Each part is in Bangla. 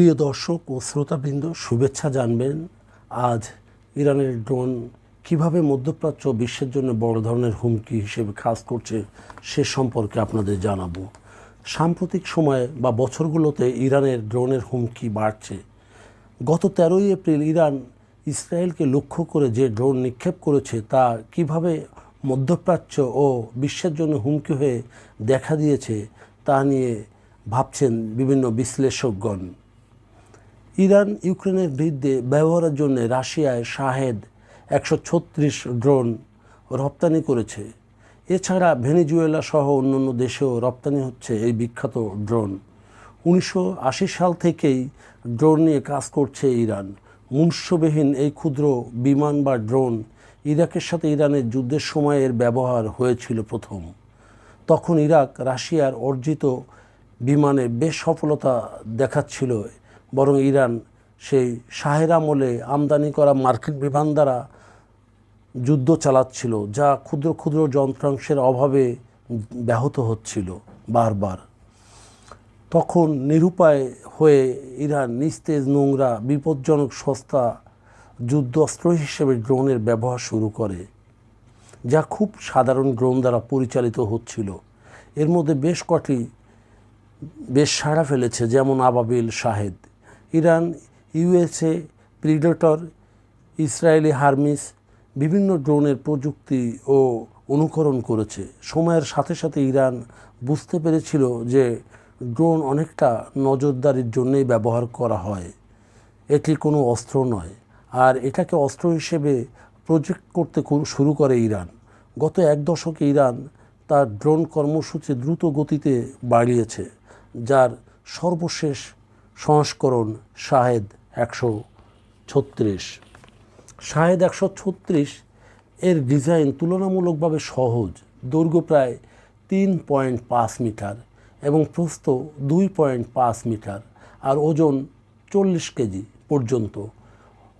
প্রিয় দর্শক ও শ্রোতাবৃন্দ, শুভেচ্ছা জানবেন। আজ ইরানের ড্রোন কীভাবে মধ্যপ্রাচ্য বিশ্বের জন্য বড় ধরনের হুমকি হিসেবে কাজ করছে, সে সম্পর্কে আপনাদের জানাব। সাম্প্রতিক সময়ে বা বছরগুলোতে ইরানের ড্রোনের হুমকি বাড়ছে। গত তেরোই এপ্রিল ইরান ইসরায়েলকে লক্ষ্য করে যে ড্রোন নিক্ষেপ করেছে, তা কীভাবে মধ্যপ্রাচ্য ও বিশ্বের জন্য হুমকি হয়ে দেখা দিয়েছে, তা নিয়ে ভাবছেন বিভিন্ন বিশ্লেষকগণ। ইরান ইউক্রেনের বিরুদ্ধে ব্যবহারের জন্য রাশিয়ায় শাহেদ একশো ছত্রিশ ড্রোন রপ্তানি করেছে। এছাড়া ভেনিজুয়েলা সহ অন্যান্য দেশেও রপ্তানি হচ্ছে এই বিখ্যাত ড্রোন। উনিশশো আশি সাল থেকেই ড্রোন নিয়ে কাজ করছে ইরান। মনুষ্যবিহীন এই ক্ষুদ্র বিমান বা ড্রোন ইরাকের সাথে ইরানের যুদ্ধের সময় এর ব্যবহার হয়েছিল প্রথম। তখন ইরাক রাশিয়ার অর্জিত বিমানে বেশ সফলতা দেখাচ্ছিল বরং ইরান সেই শাহের আমলে আমদানি করা মার্কিন বিমান দ্বারা যুদ্ধ চালাচ্ছিল, যা ক্ষুদ্র ক্ষুদ্র যন্ত্রাংশের অভাবে ব্যাহত হচ্ছিল বারবার। তখন নিরুপায় হয়ে ইরান নিস্তেজ নোংরা, বিপজ্জনক সস্তা যুদ্ধাস্ত্র হিসেবে ড্রোনের ব্যবহার শুরু করে, যা খুব সাধারণ ড্রোন দ্বারা পরিচালিত হচ্ছিল। এর মধ্যে বেশ কটি বেশ সাড়া ফেলেছে, যেমন Ababil Shahed. Iran, USA, Predator, Israeli Hermes বিভিন্ন ড্রোনের প্রযুক্তি ও অনুকরণ করেছে। সময়ের সাথে সাথে ইরান বুঝতে পেরেছিল যে ড্রোন অনেকটা নজরদারির জন্যই ব্যবহার করা হয়। এটি কোনো অস্ত্র নয় আর এটাকে অস্ত্র হিসেবে প্রজেক্ট করতে শুরু করে ইরান। গত এক দশকে ইরান তার ড্রোন কর্মসূচি দ্রুত গতিতে বাড়িয়েছে, যার সর্বশেষ সংস্করণ শাহেদ একশো ছত্রিশ। শাহেদ একশো ছত্রিশ এর ডিজাইন তুলনামূলকভাবে সহজ, দৈর্ঘ্য প্রায় তিন পয়েন্ট পাঁচ মিটার এবং প্রস্থ দুই পয়েন্ট পাঁচ মিটার আর ওজন চল্লিশ কেজি পর্যন্ত।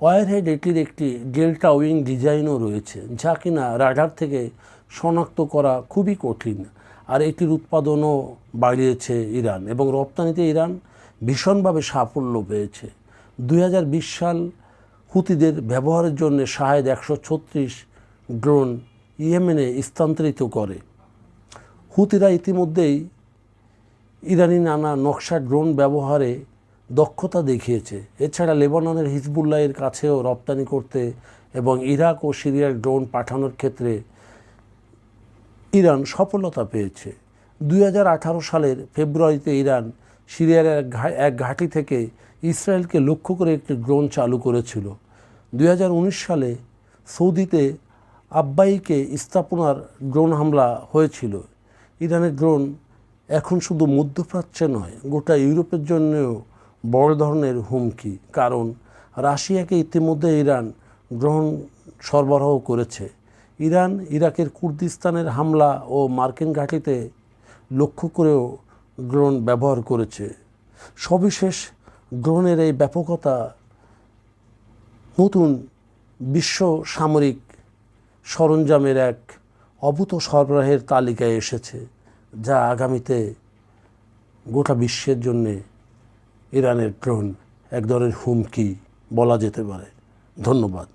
ওয়ারহেড এটির একটি ডেল্টা উইং ডিজাইনও রয়েছে, যা কিনা রাডার থেকে শনাক্ত করা খুবই কঠিন, আর এটির উৎপাদনও বাড়িয়েছে ইরান এবং রপ্তানিতে ইরান ভীষণভাবে সাফল্য পেয়েছে। দুই হাজার বিশ সাল হুতিদের ব্যবহারের জন্য শাহেদ একশো ছত্রিশ ড্রোন ইয়েমেনে স্থানান্তরিত করে। হুতিরা ইতিমধ্যেই ইরানি নানা নকশা ড্রোন ব্যবহারে দক্ষতা দেখিয়েছে। এছাড়া লেবাননের হিজবুল্লাহের কাছেও রপ্তানি করতে এবং ইরাক ও সিরিয়ার ড্রোন পাঠানোর ক্ষেত্রে ইরান সফলতা পেয়েছে। দুই হাজার আঠারো সালের ফেব্রুয়ারিতে ইরান সিরিয়ার এক ঘাঁটি থেকে ইসরায়েলকে লক্ষ্য করে একটি ড্রোন চালু করেছিল। দুই হাজার উনিশ সালে সৌদিতে আব্বাইকে স্থাপনার ড্রোন হামলা হয়েছিল। ইরানের ড্রোন এখন শুধু মধ্যপ্রাচ্যে নয়, গোটা ইউরোপের জন্যও বড় ধরনের হুমকি, কারণ রাশিয়াকে ইতিমধ্যে ইরান ড্রোন সরবরাহ করেছে। ইরান ইরাকের কুর্দিস্তানের হামলা ও মার্কিন ঘাঁটিতে লক্ষ্য করেও ড্রোন ব্যবহার করেছে। সবিশেষ গ্রহণের এই ব্যাপকতা নতুন বিশ্ব সামরিক সরঞ্জামের এক অভূত সরবরাহের তালিকায় এসেছে, যা আগামীতে গোটা বিশ্বের জন্যে ইরানের ড্রোন এক ধরনের হুমকি বলা যেতে পারে। ধন্যবাদ।